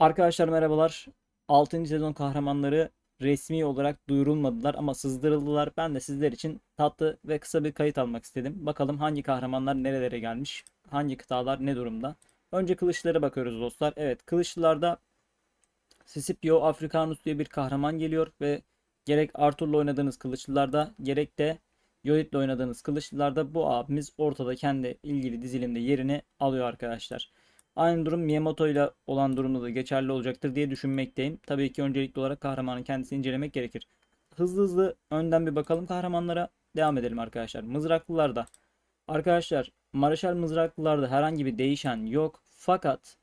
Arkadaşlar merhabalar. 6. sezon kahramanları resmi olarak duyurulmadılar ama sızdırıldılar. Ben de sizler için tatlı ve kısa bir kayıt almak istedim. Bakalım hangi kahramanlar nerelere gelmiş, hangi kıtalar ne durumda. Önce kılıçlara bakıyoruz dostlar. Evet, kılıçlılarda Scipio Africanus diye bir kahraman geliyor ve gerek Arthur'la oynadığınız kılıçlılarda gerek de Yoit'le oynadığınız kılıçlılarda bu abimiz ortada kendi ilgili dizilimde yerini alıyor arkadaşlar. Aynı durum Miyamoto ile olan durumda da geçerli olacaktır diye düşünmekteyim. Tabii ki öncelikli olarak kahramanın kendisini incelemek gerekir. Hızlı hızlı önden bir bakalım kahramanlara. Devam edelim arkadaşlar. Mızraklılarda. Arkadaşlar Maraşal mızraklılarda herhangi bir değişen yok. Fakat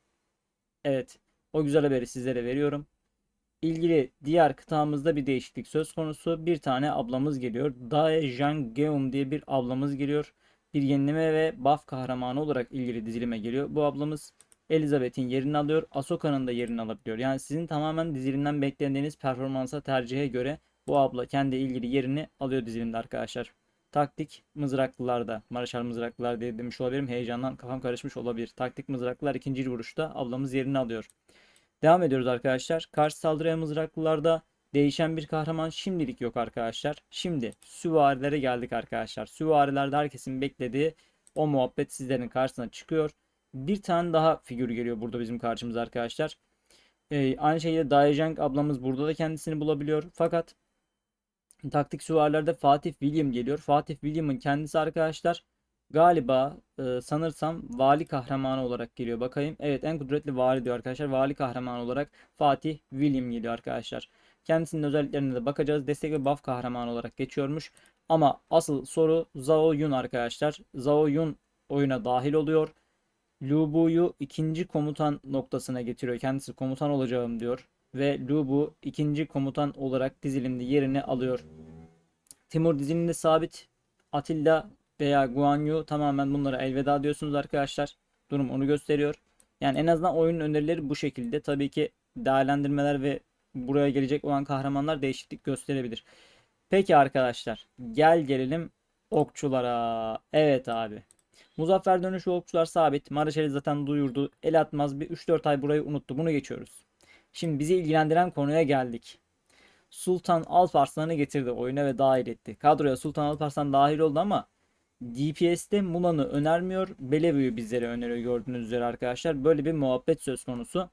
evet o güzel haberi sizlere veriyorum. İlgili diğer kıtamızda bir değişiklik söz konusu. Bir tane ablamız geliyor. Dae Jang diye bir ablamız geliyor bir yenileme ve buff kahramanı olarak ilgili dizilime geliyor. Bu ablamız Elizabeth'in yerini alıyor. Ahsoka'nın da yerini alabiliyor. Yani sizin tamamen dizilimden beklediğiniz performansa tercihe göre bu abla kendi ilgili yerini alıyor dizilimde arkadaşlar. Taktik mızraklılarda, Maraşal mızraklılar diye demiş olabilirim. Heyecandan kafam karışmış olabilir. Taktik mızraklılar ikinci vuruşta ablamız yerini alıyor. Devam ediyoruz arkadaşlar. Karşı saldırıya mızraklılarda Değişen bir kahraman şimdilik yok arkadaşlar. Şimdi süvarilere geldik arkadaşlar. Süvarilerde herkesin beklediği o muhabbet sizlerin karşısına çıkıyor. Bir tane daha figür geliyor burada bizim karşımıza arkadaşlar. Ee, aynı şekilde Daejang ablamız burada da kendisini bulabiliyor. Fakat taktik süvarilerde Fatih William geliyor. Fatih William'ın kendisi arkadaşlar galiba e, sanırsam vali kahramanı olarak geliyor. Bakayım. Evet en kudretli vali diyor arkadaşlar. Vali kahramanı olarak Fatih William geliyor arkadaşlar. Kendisinin özelliklerine de bakacağız. Destek ve buff kahramanı olarak geçiyormuş. Ama asıl soru Zhao Yun arkadaşlar. Zhao Yun oyuna dahil oluyor. Lu Bu'yu ikinci komutan noktasına getiriyor. Kendisi komutan olacağım diyor. Ve Lu Bu ikinci komutan olarak dizilimde yerini alıyor. Timur dizilimde sabit. Atilla veya Guan Yu tamamen bunlara elveda diyorsunuz arkadaşlar. Durum onu gösteriyor. Yani en azından oyunun önerileri bu şekilde. Tabii ki değerlendirmeler ve buraya gelecek olan kahramanlar değişiklik gösterebilir. Peki arkadaşlar gel gelelim okçulara. Evet abi. Muzaffer dönüşü okçular sabit. Maraşeli zaten duyurdu. El atmaz bir 3-4 ay burayı unuttu. Bunu geçiyoruz. Şimdi bizi ilgilendiren konuya geldik. Sultan Alparslan'ı getirdi oyuna ve dahil etti. Kadroya Sultan Alparslan dahil oldu ama DPS'te Mulan'ı önermiyor. Bellevue bizlere öneriyor gördüğünüz üzere arkadaşlar. Böyle bir muhabbet söz konusu.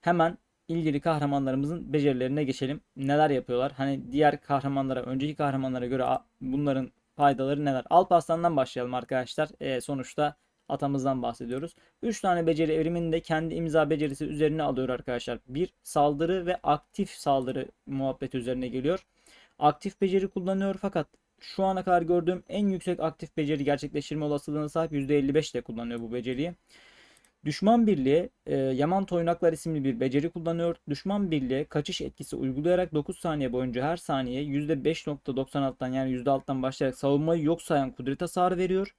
Hemen ilgili kahramanlarımızın becerilerine geçelim. Neler yapıyorlar? Hani diğer kahramanlara, önceki kahramanlara göre bunların faydaları neler? Alparslan'dan başlayalım arkadaşlar. E, sonuçta atamızdan bahsediyoruz. 3 tane beceri evrimini de kendi imza becerisi üzerine alıyor arkadaşlar. Bir saldırı ve aktif saldırı muhabbeti üzerine geliyor. Aktif beceri kullanıyor fakat şu ana kadar gördüğüm en yüksek aktif beceri gerçekleştirme olasılığına sahip %55 ile kullanıyor bu beceriyi. Düşman birliği e, Yaman Toynaklar isimli bir beceri kullanıyor. Düşman birliği kaçış etkisi uygulayarak 9 saniye boyunca her saniye %5.96'dan yani %6'dan başlayarak savunmayı yok sayan kudret hasarı veriyor.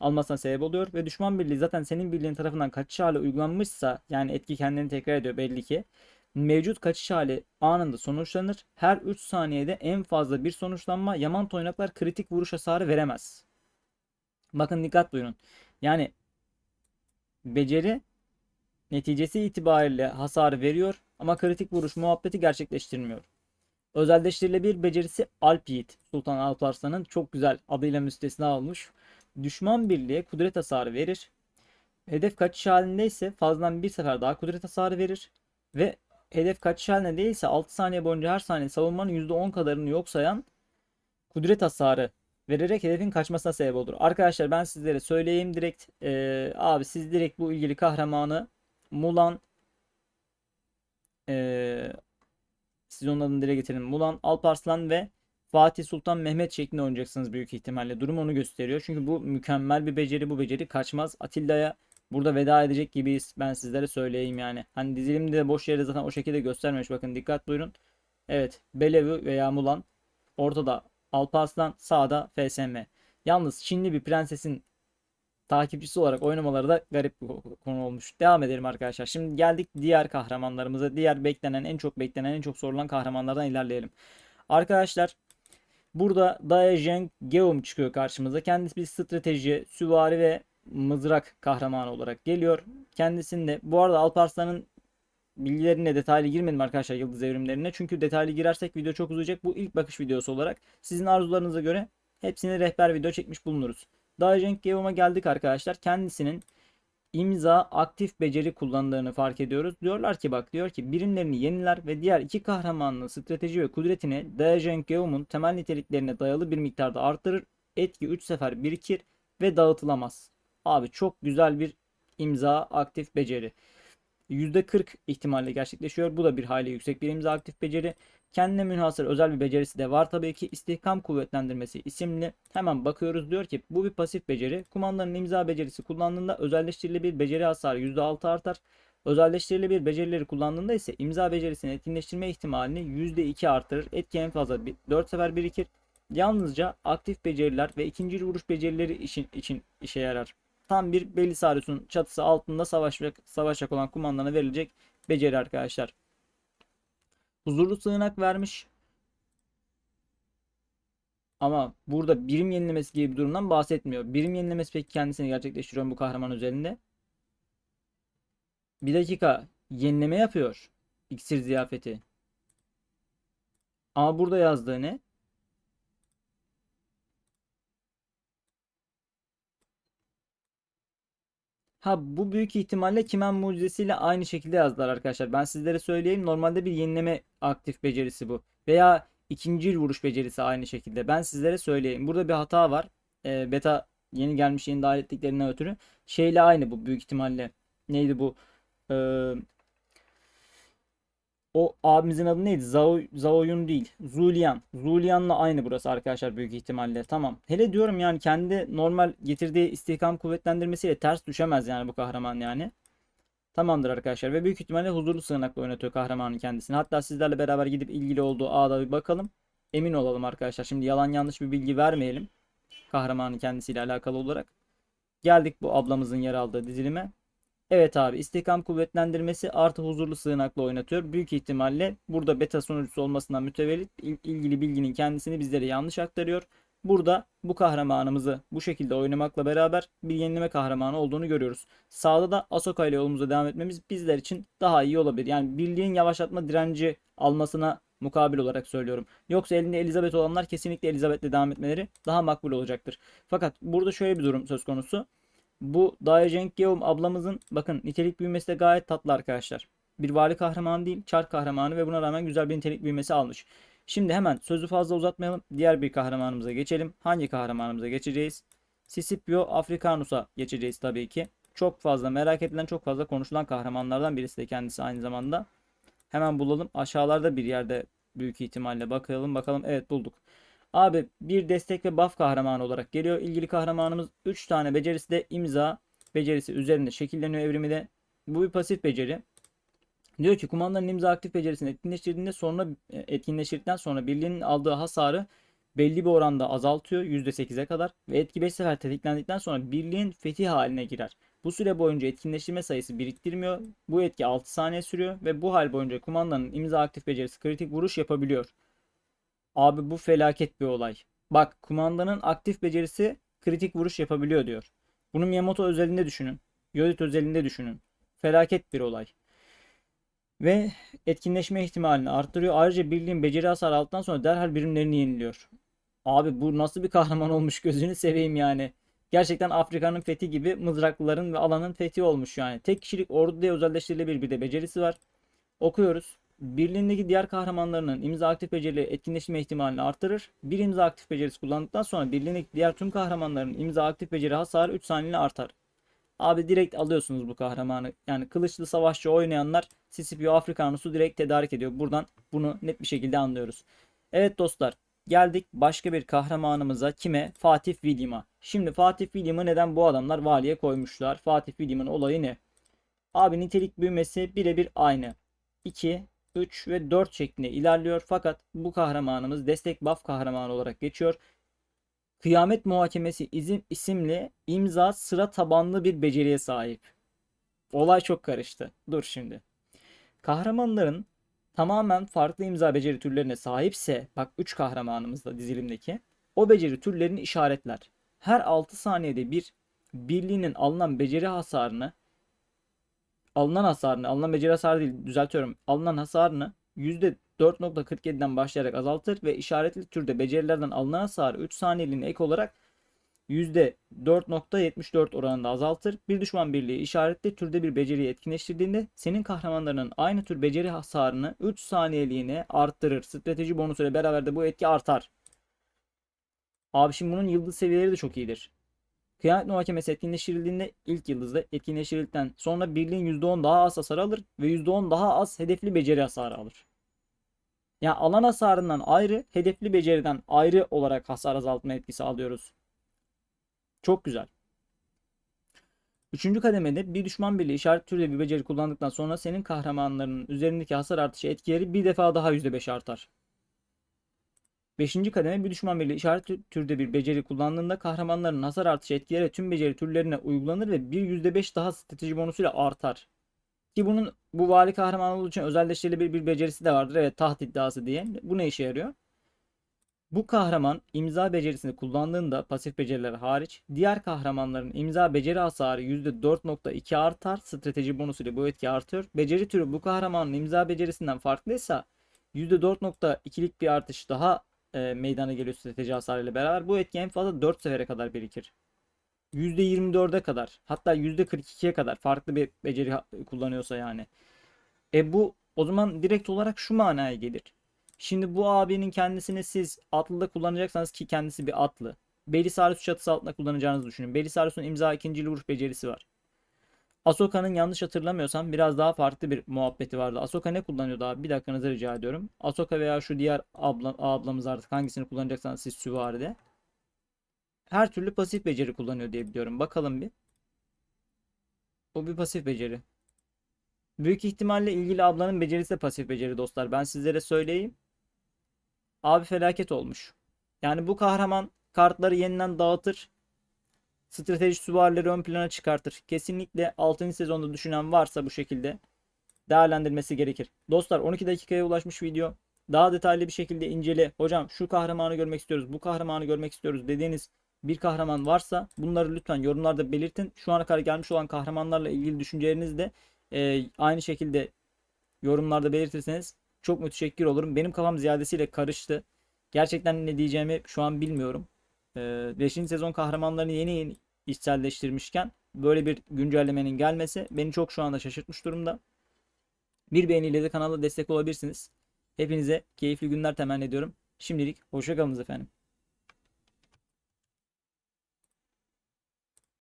Almasına sebep oluyor ve düşman birliği zaten senin birliğin tarafından kaçış hali uygulanmışsa yani etki kendini tekrar ediyor belli ki. Mevcut kaçış hali anında sonuçlanır. Her 3 saniyede en fazla bir sonuçlanma Yaman Toynaklar kritik vuruş hasarı veremez. Bakın dikkat buyurun. Yani beceri neticesi itibariyle hasar veriyor ama kritik vuruş muhabbeti gerçekleştirmiyor. Özelleştirilebilir becerisi Alp Yiğit. Sultan Alparslan'ın çok güzel adıyla müstesna olmuş. Düşman birliğe kudret hasarı verir. Hedef kaçış halinde ise fazladan bir sefer daha kudret hasarı verir. Ve hedef kaçış halinde değilse 6 saniye boyunca her saniye savunmanın %10 kadarını yok sayan kudret hasarı vererek hedefin kaçmasına sebep olur. Arkadaşlar ben sizlere söyleyeyim direkt e, abi siz direkt bu ilgili kahramanı Mulan e, siz onun adını dile getirin. Mulan, Alparslan ve Fatih Sultan Mehmet şeklinde oynayacaksınız büyük ihtimalle. Durum onu gösteriyor. Çünkü bu mükemmel bir beceri. Bu beceri kaçmaz. Atilla'ya burada veda edecek gibiyiz. Ben sizlere söyleyeyim yani. Hani dizilimde de boş yere zaten o şekilde göstermemiş. Bakın dikkat buyurun. Evet. Bellevue veya Mulan ortada Alparslan sağda FSM. Yalnız Çinli bir prensesin takipçisi olarak oynamaları da garip bir konu olmuş. Devam edelim arkadaşlar. Şimdi geldik diğer kahramanlarımıza. Diğer beklenen, en çok beklenen, en çok sorulan kahramanlardan ilerleyelim. Arkadaşlar burada Dae Jeng Geum çıkıyor karşımıza. Kendisi bir strateji, süvari ve mızrak kahramanı olarak geliyor. Kendisinde bu arada Alparslan'ın bilgilerine detaylı girmedim arkadaşlar yıldız evrimlerine. Çünkü detaylı girersek video çok uzayacak. Bu ilk bakış videosu olarak sizin arzularınıza göre hepsini rehber video çekmiş bulunuruz. Dajenk Geom'a geldik arkadaşlar. Kendisinin imza aktif beceri kullandığını fark ediyoruz. Diyorlar ki bak diyor ki birimlerini yeniler ve diğer iki kahramanının strateji ve kudretini Dajenk Geom'un temel niteliklerine dayalı bir miktarda artırır. Etki 3 sefer birikir ve dağıtılamaz. Abi çok güzel bir imza aktif beceri. %40 ihtimalle gerçekleşiyor. Bu da bir hayli yüksek bir imza aktif beceri. Kendine münhasır özel bir becerisi de var tabii ki. İstihkam kuvvetlendirmesi isimli. Hemen bakıyoruz diyor ki bu bir pasif beceri. Kumandanın imza becerisi kullandığında özelleştirilebilir beceri hasarı %6 artar. Özelleştirilebilir becerileri kullandığında ise imza becerisini etkinleştirme ihtimalini %2 artırır. Etki en fazla 4 sefer birikir. Yalnızca aktif beceriler ve ikinci vuruş becerileri için, için işe yarar. Tam bir Belisarius'un çatısı altında savaşacak, savaşacak olan kumandana verilecek beceri arkadaşlar. Huzurlu sığınak vermiş. Ama burada birim yenilemesi gibi bir durumdan bahsetmiyor. Birim yenilemesi peki kendisini gerçekleştiriyor bu kahraman üzerinde? Bir dakika. Yenileme yapıyor. İksir ziyafeti. Ama burada yazdığı ne? Ha bu büyük ihtimalle Kimen mucizesiyle aynı şekilde yazdılar arkadaşlar. Ben sizlere söyleyeyim. Normalde bir yenileme aktif becerisi bu. Veya ikinci vuruş becerisi aynı şekilde. Ben sizlere söyleyeyim. Burada bir hata var. Ee, beta yeni gelmiş yeni dahil ettiklerinden ötürü. Şeyle aynı bu büyük ihtimalle. Neydi bu? Ee, o abimizin adı neydi? Zao, Zaoyun değil. Zulian. Zulian'la aynı burası arkadaşlar büyük ihtimalle. Tamam. Hele diyorum yani kendi normal getirdiği istihkam kuvvetlendirmesiyle ters düşemez yani bu kahraman yani. Tamamdır arkadaşlar ve büyük ihtimalle huzurlu sığınakla oynatıyor kahramanın kendisini. Hatta sizlerle beraber gidip ilgili olduğu ağda bir bakalım. Emin olalım arkadaşlar. Şimdi yalan yanlış bir bilgi vermeyelim. Kahramanın kendisiyle alakalı olarak. Geldik bu ablamızın yer aldığı dizilime. Evet abi istihkam kuvvetlendirmesi artı huzurlu sığınakla oynatıyor. Büyük ihtimalle burada beta sunucusu olmasından mütevellit ilgili bilginin kendisini bizlere yanlış aktarıyor. Burada bu kahramanımızı bu şekilde oynamakla beraber bir yenileme kahramanı olduğunu görüyoruz. Sağda da Ahsoka ile yolumuza devam etmemiz bizler için daha iyi olabilir. Yani birliğin yavaşlatma direnci almasına mukabil olarak söylüyorum. Yoksa elinde Elizabeth olanlar kesinlikle Elizabeth'le devam etmeleri daha makbul olacaktır. Fakat burada şöyle bir durum söz konusu. Bu Cenk Geom ablamızın bakın nitelik büyümesi de gayet tatlı arkadaşlar. Bir vali kahramanı değil, çar kahramanı ve buna rağmen güzel bir nitelik büyümesi almış. Şimdi hemen sözü fazla uzatmayalım. Diğer bir kahramanımıza geçelim. Hangi kahramanımıza geçeceğiz? Scipio Africanus'a geçeceğiz tabii ki. Çok fazla merak edilen, çok fazla konuşulan kahramanlardan birisi de kendisi aynı zamanda. Hemen bulalım. Aşağılarda bir yerde büyük ihtimalle bakalım bakalım. Evet bulduk. Abi bir destek ve buff kahramanı olarak geliyor. İlgili kahramanımız 3 tane becerisi de imza becerisi üzerinde şekilleniyor evrimi de. Bu bir pasif beceri. Diyor ki kumandanın imza aktif becerisini etkinleştirdiğinde sonra e, etkinleştirdikten sonra birliğinin aldığı hasarı belli bir oranda azaltıyor %8'e kadar ve etki 5 sefer tetiklendikten sonra birliğin fethi haline girer. Bu süre boyunca etkinleştirme sayısı biriktirmiyor. Bu etki 6 saniye sürüyor ve bu hal boyunca kumandanın imza aktif becerisi kritik vuruş yapabiliyor. Abi bu felaket bir olay. Bak kumandanın aktif becerisi kritik vuruş yapabiliyor diyor. Bunu Miyamoto özelinde düşünün. Yodit özelinde düşünün. Felaket bir olay. Ve etkinleşme ihtimalini arttırıyor. Ayrıca birliğin beceri hasarı aldıktan sonra derhal birimlerini yeniliyor. Abi bu nasıl bir kahraman olmuş gözünü seveyim yani. Gerçekten Afrika'nın fethi gibi mızraklıların ve alanın fethi olmuş yani. Tek kişilik ordu diye özelleştirilebilir bir de becerisi var. Okuyoruz birliğindeki diğer kahramanlarının imza aktif becerileri etkinleşme ihtimalini artırır. Bir imza aktif becerisi kullandıktan sonra birliğindeki diğer tüm kahramanların imza aktif beceri hasarı 3 saniyeli artar. Abi direkt alıyorsunuz bu kahramanı. Yani kılıçlı savaşçı oynayanlar Scipio Africanus'u direkt tedarik ediyor. Buradan bunu net bir şekilde anlıyoruz. Evet dostlar geldik başka bir kahramanımıza kime? Fatih William'a. Şimdi Fatih William'ı neden bu adamlar valiye koymuşlar? Fatih William'ın olayı ne? Abi nitelik büyümesi birebir aynı. 2, 3 ve 4 şeklinde ilerliyor. Fakat bu kahramanımız destek buff kahramanı olarak geçiyor. Kıyamet Muhakemesi izim, isimli imza sıra tabanlı bir beceriye sahip. Olay çok karıştı. Dur şimdi. Kahramanların tamamen farklı imza beceri türlerine sahipse bak 3 kahramanımız da dizilimdeki o beceri türlerini işaretler. Her 6 saniyede bir birliğinin alınan beceri hasarını alınan hasarını, alınan beceri hasarı değil düzeltiyorum. Alınan hasarını %4.47'den başlayarak azaltır ve işaretli türde becerilerden alınan hasarı 3 saniyeliğine ek olarak %4.74 oranında azaltır. Bir düşman birliği işaretli türde bir beceriyi etkinleştirdiğinde senin kahramanlarının aynı tür beceri hasarını 3 saniyeliğine arttırır. Strateji bonusuyla beraber de bu etki artar. Abi şimdi bunun yıldız seviyeleri de çok iyidir. Kıyamet muhakemesi etkinleştirildiğinde ilk yıldızda etkinleştirildikten sonra birliğin %10 daha az hasar alır ve %10 daha az hedefli beceri hasarı alır. Yani alan hasarından ayrı, hedefli beceriden ayrı olarak hasar azaltma etkisi alıyoruz. Çok güzel. Üçüncü kademede bir düşman birliği işaret türde bir beceri kullandıktan sonra senin kahramanlarının üzerindeki hasar artışı etkileri bir defa daha %5 artar. Beşinci kademe bir düşman birliği işaret tü- türde bir beceri kullandığında kahramanların hasar artışı etkileri tüm beceri türlerine uygulanır ve bir %5 daha strateji bonusuyla artar. Ki bunun bu vali kahraman olduğu için özelleştirilebilir bir becerisi de vardır. Evet taht iddiası diye. Bu ne işe yarıyor? Bu kahraman imza becerisini kullandığında pasif beceriler hariç diğer kahramanların imza beceri hasarı %4.2 artar. Strateji bonusuyla bu etki artıyor. Beceri türü bu kahramanın imza becerisinden farklıysa %4.2'lik bir artış daha e, meydana geliyor strateji hasarıyla beraber. Bu etki en fazla 4 sefere kadar birikir. %24'e kadar hatta %42'ye kadar farklı bir beceri kullanıyorsa yani. E bu o zaman direkt olarak şu manaya gelir. Şimdi bu abinin kendisini siz atlıda kullanacaksanız ki kendisi bir atlı. Belisarius çatısı altında kullanacağınızı düşünün. Belisarius'un imza ikinci vuruş becerisi var. Ahsoka'nın yanlış hatırlamıyorsam biraz daha farklı bir muhabbeti vardı. Ahsoka ne kullanıyordu abi? Bir dakikanızı rica ediyorum. Ahsoka veya şu diğer abla, ablamız artık hangisini kullanacaksanız siz süvaride. Her türlü pasif beceri kullanıyor diye biliyorum. Bakalım bir. O bir pasif beceri. Büyük ihtimalle ilgili ablanın becerisi de pasif beceri dostlar. Ben sizlere söyleyeyim. Abi felaket olmuş. Yani bu kahraman kartları yeniden dağıtır. Strateji süvarileri ön plana çıkartır. Kesinlikle 6. sezonda düşünen varsa bu şekilde değerlendirmesi gerekir. Dostlar 12 dakikaya ulaşmış video. Daha detaylı bir şekilde incele. Hocam şu kahramanı görmek istiyoruz, bu kahramanı görmek istiyoruz dediğiniz bir kahraman varsa bunları lütfen yorumlarda belirtin. Şu ana kadar gelmiş olan kahramanlarla ilgili düşüncelerinizi de e, aynı şekilde yorumlarda belirtirseniz çok müteşekkir olurum. Benim kafam ziyadesiyle karıştı. Gerçekten ne diyeceğimi şu an bilmiyorum. 5. sezon kahramanlarını yeni yeni içselleştirmişken böyle bir güncellemenin gelmesi beni çok şu anda şaşırtmış durumda. Bir beğeniyle de kanala destek olabilirsiniz. Hepinize keyifli günler temenni ediyorum. Şimdilik hoşça kalınız efendim.